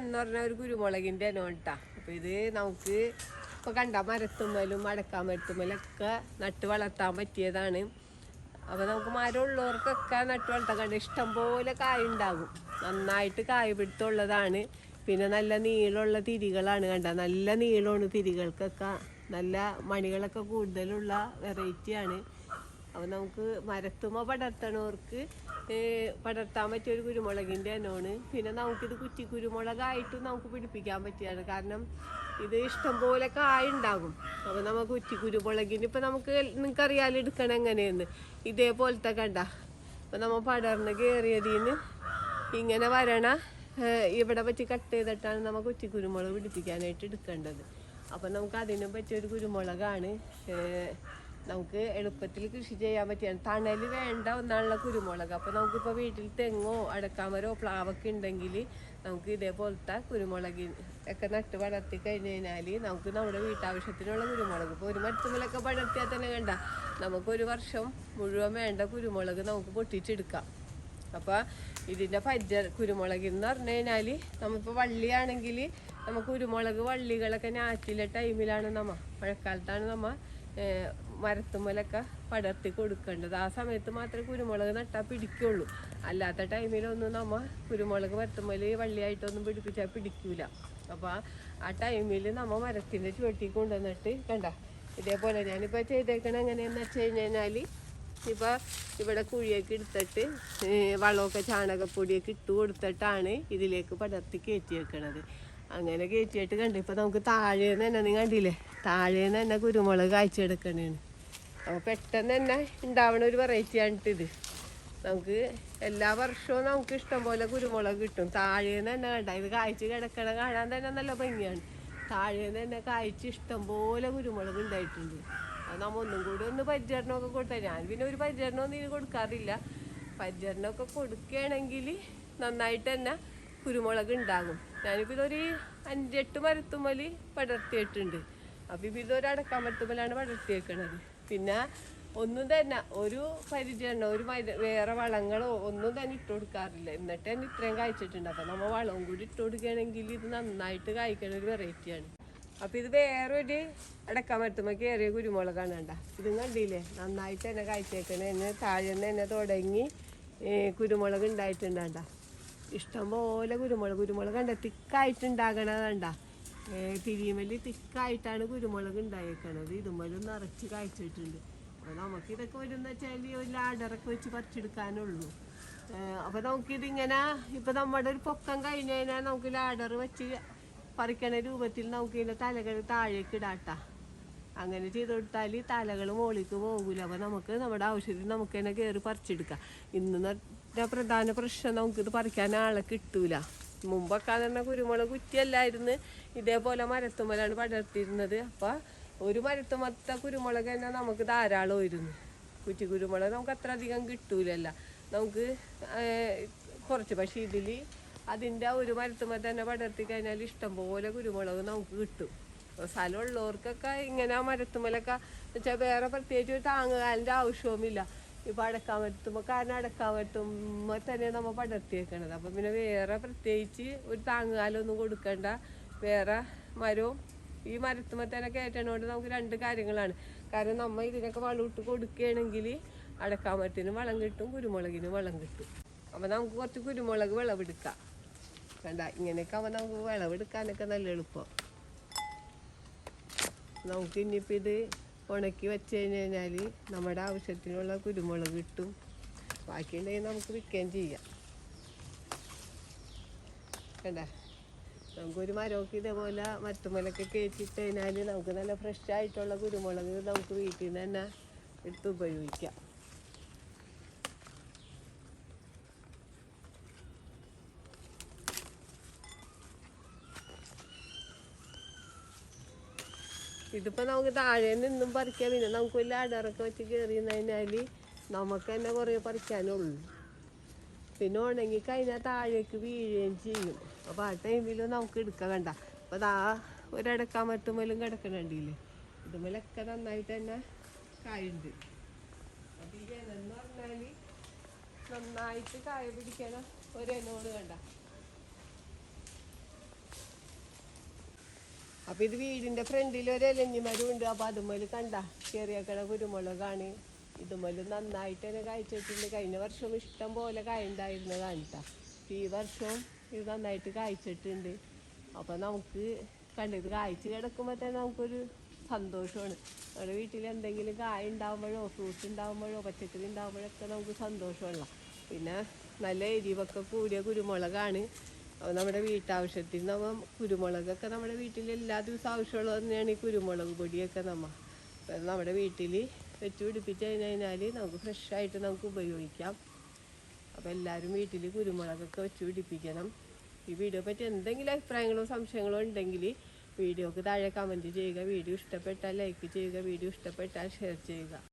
എന്ന് പറഞ്ഞ ഒരു കുരുമുളകിന്റെ ഇനം കേട്ടാ അപ്പൊ ഇത് നമുക്ക് ഇപ്പൊ കണ്ട മരത്തുമ്മലും അടക്കാൻ മരത്തുമ്മലൊക്കെ നട്ട് വളർത്താൻ പറ്റിയതാണ്. അപ്പൊ നമുക്ക് മരമുള്ളവർക്കൊക്കെ നട്ട് വളർത്താൻ കണ്ട ഇഷ്ടം പോലെ കായ ഉണ്ടാകും. നന്നായിട്ട് കായ പിടുത്തമുള്ളതാണ് പിന്നെ നല്ല നീളമുള്ള തിരികളാണ് കണ്ട. നല്ല നീളമാണ് തിരികൾക്കൊക്കെ. നല്ല മണികളൊക്കെ കൂടുതലുള്ള വെറൈറ്റിയാണ് അപ്പോൾ നമുക്ക് മരത്തുമ പടർത്തണവർക്ക് പടർത്താൻ പറ്റിയ ഒരു കുരുമുളകിന്റെ തന്നെയാണ് പിന്നെ നമുക്കിത് കുറ്റി കുരുമുളകായിട്ടും നമുക്ക് പിടിപ്പിക്കാൻ പറ്റിയാണ് കാരണം ഇത് ഇഷ്ടംപോലെ കായ ഉണ്ടാകും അപ്പോൾ നമുക്ക് കുറ്റി കുരുമുളകിന് ഇപ്പം നമുക്ക് നിങ്ങൾക്കറിയാലോ എടുക്കണം എങ്ങനെയെന്ന്. ഇതേപോലത്തെ കണ്ട. അപ്പം നമ്മൾ പടർന്ന് കയറിയതിന് ഇങ്ങനെ വരണ ഇവിടെ പറ്റി കട്ട് ചെയ്തിട്ടാണ് നമ്മൾ കുറ്റി കുരുമുളക് പിടിപ്പിക്കാനായിട്ട് എടുക്കേണ്ടത്. അപ്പം നമുക്ക് അതിനും പറ്റിയൊരു കുരുമുളകാണ് നമുക്ക് എളുപ്പത്തിൽ കൃഷി ചെയ്യാൻ പറ്റിയാണ്. തണൽ വേണ്ട ഒന്നാണുള്ള കുരുമുളക്. അപ്പോൾ നമുക്കിപ്പോൾ വീട്ടിൽ തെങ്ങോ അടക്കാമരോ പ്ലാവൊക്കെ ഉണ്ടെങ്കിൽ നമുക്ക് ഇതേപോലത്തെ കുരുമുളക് ഒക്കെ നട്ട് വളർത്തി കഴിഞ്ഞ് കഴിഞ്ഞാൽ നമുക്ക് നമ്മുടെ വീട്ടാവശ്യത്തിനുള്ള കുരുമുളക്. ഇപ്പോൾ ഒരു മരത്തുമ്മലൊക്കെ വളർത്തിയാൽ തന്നെ കണ്ട. നമുക്കൊരു വർഷം മുഴുവൻ വേണ്ട കുരുമുളക് നമുക്ക് പൊട്ടിച്ചെടുക്കാം. അപ്പോൾ ഇതിന്റെ പജ്ജ കുരുമുളക് എന്ന് പറഞ്ഞു കഴിഞ്ഞാൽ നമ്മളിപ്പോൾ വള്ളിയാണെങ്കിൽ നമുക്ക് കുരുമുളക് വള്ളികളൊക്കെ ഞാറ്റിലെ ടൈമിലാണ് നമ്മ. മഴക്കാലത്താണ് നമ്മ ഏഹ്, മരത്തുമ്മലൊക്കെ പടർത്തി കൊടുക്കേണ്ടത്. ആ സമയത്ത് മാത്രമേ കുരുമുളക് നട്ടാൽ പിടിക്കുള്ളൂ. അല്ലാത്ത ടൈമിലൊന്നും നമ്മൾ കുരുമുളക് മരത്തുമ്മൽ വള്ളിയായിട്ടൊന്നും പിടിപ്പിച്ചാൽ പിടിക്കൂല. അപ്പോൾ ആ ടൈമിൽ നമ്മൾ മരത്തിന്റെ ചുവട്ടി കൊണ്ടുവന്നിട്ട് കണ്ട ഇതേപോലെ ഞാനിപ്പോൾ ചെയ്തേക്കണ എങ്ങനെയാണെന്ന് വെച്ച് കഴിഞ്ഞാൽ ഇപ്പോൾ ഇവിടെ കുഴിയൊക്കെ എടുത്തിട്ട് വളമൊക്കെ ചാണകപ്പൊടിയൊക്കെ ഇട്ട് കൊടുത്തിട്ടാണ് ഇതിലേക്ക് പടർത്തി കയറ്റി വെക്കണത്. അങ്ങനെ കയറ്റിയിട്ട് കണ്ടു. ഇപ്പം നമുക്ക് താഴേന്ന് തന്നെ നീ കണ്ടില്ലേ? താഴേന്ന് തന്നെ കുരുമുളക് കായ്ച്ചെടുക്കണേണ്. അപ്പോൾ പെട്ടെന്ന് തന്നെ ഉണ്ടാവണ ഒരു വെറൈറ്റി ആണിട്ട് ഇത് നമുക്ക് എല്ലാ വർഷവും നമുക്ക് ഇഷ്ടം പോലെ കുരുമുളക് കിട്ടും. താഴേന്ന് തന്നെ കണ്ട. ഇത് കായ്ച്ച് കിടക്കണ കാണാൻ തന്നെ നല്ല ഭംഗിയാണ്. താഴേന്ന് തന്നെ കായ്ച്ച് ഇഷ്ടം പോലെ കുരുമുളക് ഉണ്ടായിട്ടുണ്ട്. അത് നമ്മ ഒന്നും കൂടി ഒന്ന് പരിചരണമൊക്കെ കൊടുത്താൽ ഞാൻ പിന്നെ ഒരു പരിചരണമൊന്നും ഇതിന് കൊടുക്കാറില്ല. പരിചരണമൊക്കെ കൊടുക്കുകയാണെങ്കിൽ നന്നായിട്ട് തന്നെ കുരുമുളക് ഉണ്ടാകും. ഞാനിപ്പോൾ ഇതൊരു അഞ്ചെട്ട് മരത്തുമ്മൽ പടർത്തിയിട്ടുണ്ട്. അപ്പം ഇപ്പം ഇതൊരു അടക്കാൻ മരത്തുമ്മലാണ് പടർത്തിയേക്കണത്. പിന്നെ ഒന്നും തന്നെ ഒരു പരിചയമാണ് ഒരു വേറെ വളങ്ങളോ ഒന്നും തന്നെ ഇട്ട് കൊടുക്കാറില്ല. എന്നിട്ട് തന്നെ ഇത്രയും കായ്ച്ചിട്ടുണ്ട്. അപ്പം നമ്മൾ വളവും കൂടി ഇട്ട് കൊടുക്കുകയാണെങ്കിൽ ഇത് നന്നായിട്ട് കായ്ക്കണ ഒരു വെറൈറ്റിയാണ് അപ്പോൾ ഇത് വേറൊരു അടക്കാൻ പറ്റുമ്പോ കയറിയ കുരുമുളകാണ് കണ്ട. ഇതും കണ്ടില്ലേ? നന്നായിട്ട് തന്നെ കായ്ച്ചേക്കണേ എന്നെ താഴെ തന്നെ തുടങ്ങി കുരുമുളക് ഉണ്ടായിട്ടുണ്ട് കണ്ട. ഇഷ്ടംപോലെ കുരുമുളക് കുരുമുളക് കണ്ട? തിക്കായിട്ടുണ്ടാകണത് കണ്ട. തിരിയുമല്ലി തിക്കായിട്ടാണ് കുരുമുളക് ഉണ്ടായേക്കണത്. ഇതുമ്മലും നിറച്ച് കായ്ച്ചിട്ടുണ്ട്. അപ്പോൾ നമുക്ക് ഇതൊക്കെ വരുന്ന വെച്ചാൽ ഒരു ലാഡറൊക്കെ വെച്ച് പറിച്ചെടുക്കാനുള്ളൂ. അപ്പോൾ അപ്പൊ നമുക്കിതിങ്ങനെ ഇപ്പൊ നമ്മുടെ ഒരു പൊക്കം കഴിഞ്ഞ് കഴിഞ്ഞാൽ നമുക്ക് ലാഡർ വെച്ച് പറിക്കണ രൂപത്തിൽ നമുക്ക് ഇതിന്റെ തലകൾ താഴേക്ക് ഇടാട്ട. അങ്ങനെ ചെയ്ത് കൊടുത്താൽ തലകൾ മുകളിലേക്ക് പോകൂല. അപ്പോൾ നമുക്ക് നമ്മുടെ ആവശ്യത്തിന് നമുക്ക് തന്നെ കയറി പറിച്ചെടുക്കാം. ഇന്ന് പ്രധാന പ്രശ്നം നമുക്കിത് പറിക്കാൻ ആളെ കിട്ടൂല. മുമ്പൊക്കെ തന്നെ കുരുമുളക് കുറ്റിയല്ലായിരുന്നു. ഇതേപോലെ മരത്തുമ്മലാണ് പടർത്തിയിരുന്നത്. അപ്പോൾ ഒരു മരത്തുമ്മത്തെ കുരുമുളക് തന്നെ നമുക്ക് ധാരാളം വരുന്നു കുറ്റി കുരുമുളക് നമുക്ക് അത്ര അധികം കിട്ടൂലല്ല. നമുക്ക് കുറച്ച്. പക്ഷേ ഇതിൽ അതിന്റെ ഒരു മരത്തുമ്മ തന്നെ പടർത്തി കഴിഞ്ഞാൽ ഇഷ്ടംപോലെ കുരുമുളക് നമുക്ക് കിട്ടും. സ്ഥലമുള്ളവർക്കൊക്കെ ഇങ്ങനെ മരത്തുമ്മലൊക്കെ വെച്ചാൽ വേറെ പ്രത്യേകിച്ച് ഒരു താങ്ങുകാലിന്റെ ആവശ്യവുമില്ല. ഇപ്പം അടക്കാൻ പറ്റുമ്പോൾ കാരണം അടക്കാൻ പറ്റുമ്പോൾ തന്നെ നമ്മൾ പടർത്തി വെക്കണത് അപ്പം പിന്നെ വേറെ പ്രത്യേകിച്ച് ഒരു താങ്ങുകാലൊന്നും കൊടുക്കണ്ട. വേറെ മരവും ഈ മരത്തുമ്മ തന്നെ കയറ്റണോണ്ട് നമുക്ക് രണ്ട് കാര്യങ്ങളാണ്. കാരണം നമ്മൾ ഇതിനൊക്കെ വളം ഇട്ട് കൊടുക്കുകയാണെങ്കിൽ അടക്കാമരത്തിന് വളം കിട്ടും കുരുമുളകിന് വളം കിട്ടും. അപ്പം നമുക്ക് കുറച്ച് കുരുമുളക് വിളവെടുക്കാം. കണ്ട ഇങ്ങനെയൊക്കെ ആവുമ്പോൾ നമുക്ക് വിളവെടുക്കാനൊക്കെ നല്ല എളുപ്പം. നമുക്ക് ഇനിയിപ്പോൾ ഇത് ഉണക്കി വെച്ച് കഴിഞ്ഞ് കഴിഞ്ഞാൽ നമ്മുടെ ആവശ്യത്തിനുള്ള കുരുമുളക് കിട്ടും. ബാക്കിയുണ്ടെങ്കിൽ നമുക്ക് വിൽക്കുകയും ചെയ്യാം. കണ്ട? നമുക്കൊരു മരമൊക്കെ ഇതേപോലെ മറ്റുമലൊക്കെ കയറ്റിട്ട് കഴിഞ്ഞാൽ നമുക്ക് നല്ല ഫ്രഷ് ആയിട്ടുള്ള കുരുമുളക് നമുക്ക് വീട്ടിൽ നിന്ന് തന്നെ എടുത്ത് ഉപയോഗിക്കാം. ഇതിപ്പോൾ നമുക്ക് താഴെ നിന്നും പറിക്കാം. പിന്നെ നമുക്ക് വലിയ അടറൊക്കെ വെച്ച് കയറി കഴിഞ്ഞാൽ നമുക്ക് തന്നെ കുറേ പറിക്കാനുള്ളൂ. പിന്നെ ഉണങ്ങി കഴിഞ്ഞാൽ താഴേക്ക് വീഴുകയും ചെയ്യും. അപ്പോൾ ആ ടൈമിൽ നമുക്ക് എടുക്കാൻ വേണ്ട. അപ്പോൾ ദാ ഒരടക്കാൻ മറ്റുമ്പോലും കിടക്കണുണ്ടല്ലേ ഇതുമേലൊക്കെ നന്നായിട്ട് തന്നെ കായുണ്ട്. അപ്പോൾ ഈ ജനെന്ന് പറഞ്ഞാൽ നന്നായിട്ട് കായ പിടിക്കണ. ഒരെണ്ണോട് കണ്ട അപ്പൊ ഇത് വീടിന്റെ ഫ്രണ്ടിൽ ഒരു എലഞ്ഞിമരം ഉണ്ട് അപ്പൊ അതുമ്മൽ കണ്ട കട കുരുമുളകാണ്. ഇതുമ്മൽ നന്നായിട്ട് തന്നെ കായ്ച്ചിട്ടുണ്ട്. കഴിഞ്ഞ വർഷം ഇഷ്ടം പോലെ കായണ്ടായിരുന്നു കാണിട്ട ഈ വർഷവും ഇത് നന്നായിട്ട് കായ്ച്ചിട്ടുണ്ട്. അപ്പൊ നമുക്ക് കണ്ടത് കായ്ച്ച് കിടക്കുമ്പോൾ തന്നെ നമുക്കൊരു സന്തോഷമാണ്. നമ്മുടെ വീട്ടിൽ എന്തെങ്കിലും കായ ഉണ്ടാകുമ്പോഴോ ഫ്രൂട്ട്സ് ഉണ്ടാകുമ്പോഴോ പച്ചക്കറി ഉണ്ടാകുമ്പോഴൊക്കെ നമുക്ക് സന്തോഷമുള്ള പിന്നെ നല്ല എരിവൊക്കെ കൂടിയ കുരുമുളകാണ്. നമ്മുടെ വീട്ടാവശ്യത്തിന് നമ്മൾ കുരുമുളകൊക്കെ നമ്മുടെ വീട്ടിൽ എല്ലാ ദിവസവും ആവശ്യമുള്ളത് തന്നെയാണ് ഈ കുരുമുളക് പൊടിയൊക്കെ നമ്മൾ നമ്മുടെ വീട്ടിൽ വെച്ച് പിടിപ്പിച്ച് കഴിഞ്ഞാൽ നമുക്ക് ഫ്രഷായിട്ട് നമുക്ക് ഉപയോഗിക്കാം. അപ്പോൾ എല്ലാവരും വീട്ടിൽ കുരുമുളകൊക്കെ വെച്ച് പിടിപ്പിക്കണം. ഈ വീഡിയോ പറ്റി എന്തെങ്കിലും അഭിപ്രായങ്ങളോ സംശയങ്ങളോ ഉണ്ടെങ്കിൽ വീഡിയോക്ക് താഴെ കമന്റ് ചെയ്യുക. വീഡിയോ ഇഷ്ടപ്പെട്ടാൽ ലൈക്ക് ചെയ്യുക. വീഡിയോ ഇഷ്ടപ്പെട്ടാൽ ഷെയർ ചെയ്യുക.